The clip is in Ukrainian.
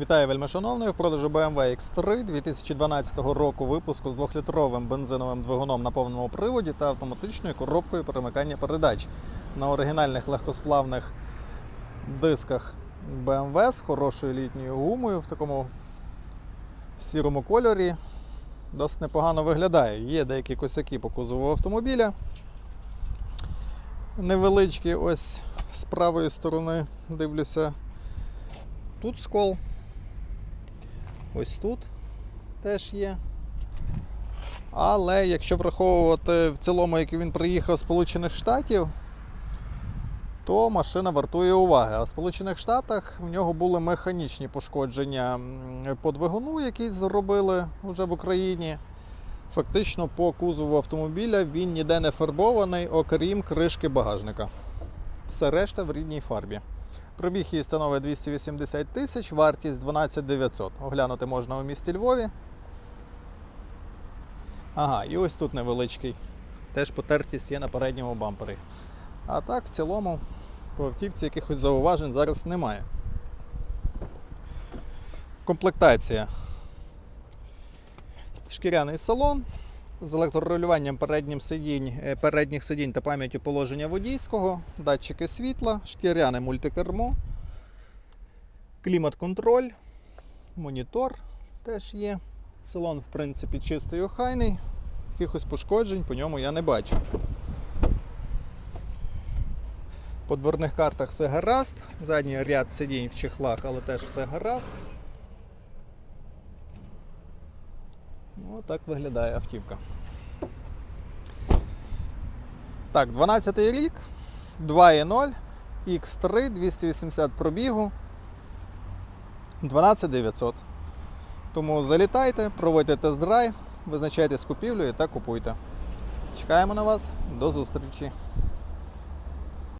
Вітаю вельмишановний в продажу BMW X3 2012 року випуску з 2-літровим бензиновим двигуном на повному приводі та автоматичною коробкою перемикання передач на оригінальних легкосплавних дисках BMW з хорошою літньою гумою в такому сірому кольорі. Досить непогано виглядає. Є деякі косяки по кузову автомобіля. Невеличкі ось з правої сторони дивлюся. Тут скол. Ось тут теж є. Але якщо враховувати в цілому, як він приїхав з Сполучених Штатів, то машина вартує уваги. А в Сполучених Штатах в нього були механічні пошкодження по двигуну, які зробили вже в Україні. Фактично по кузову автомобіля він ніде не фарбований, окрім кришки багажника. Все решта в рідній фарбі. Пробіг її становить 280 тисяч, вартість 12 900. Оглянути можна у місті Львові. Ага, і ось тут невеличкий. Теж потертість є на передньому бампері. А так, в цілому, по автівці якихось зауважень зараз немає. Комплектація. Шкіряний салон з електрорегулюванням переднім сидінь, е, передніх сидінь та пам'яттю положення водійського, датчики світла, шкіряне мультикермо, клімат-контроль, монітор теж є. Салон, в принципі, чистий охайний. Якихось пошкоджень по ньому я не бачу. По дверних картах все гаразд. Задній ряд сидінь в чехлах, але теж все гаразд. Ну, так виглядає автівка. Так, 12 рік, 2.0, X3, 280 пробігу, 12 900. Тому залітайте, проводьте тест-драйв, визначайтесь з купівлею та купуйте. Чекаємо на вас. До зустрічі!